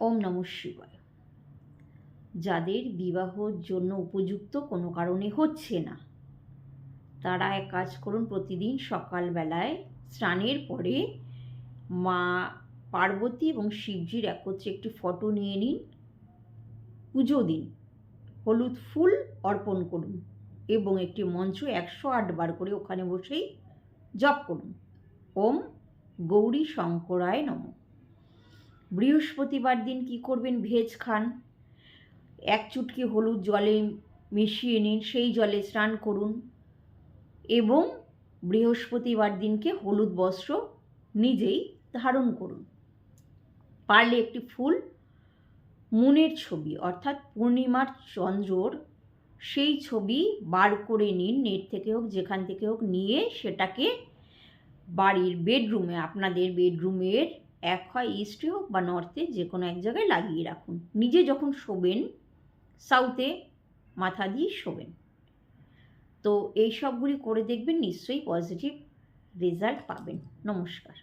ওম নম শিবায়। যাদের বিবাহর জন্য উপযুক্ত কোনো কারণে হচ্ছে না। তারা এক কাজ করুন, প্রতিদিন সকালবেলায় স্নানের পরে মা পার্বতী এবং শিবজির একত্রে একটি ফটো নিয়ে নিন। পুজো দিন। হলুদ ফুল অর্পণ করুন এবং একটি মঞ্চ একশো আট বার করে ওখানে বসেই জপ করুন। ওম গৌরী শঙ্করায় নম। বৃহস্পতিবার দিন কি করবেন? ভেজ খান। এক চুটকি হলুদ জলে মিশিয়ে নিন, সেই জলে স্নান করুন এবং বৃহস্পতিবার দিনকে হলুদ বস্ত্র নিজেই ধারণ করুন। পারলে একটি ফুল, মুনের ছবি, অর্থাৎ পূর্ণিমার চন্দ্রর সেই ছবি বার করে নিন, নেট থেকে হোক, যেখান থেকে হোক, নিয়ে সেটাকে বাড়ির বেডরুমে, আপনাদের বেডরুমের এক হয় ইস্টে হোক বা নর্থে যে কোনো এক জায়গায় লাগিয়ে রাখুন। নিজে যখন শোবেন সাউথে মাথা দিয়ে শোবেন। তো এই সবগুলি করে দেখবেন, নিশ্চয়ই পজিটিভ রেজাল্ট পাবেন। নমস্কার।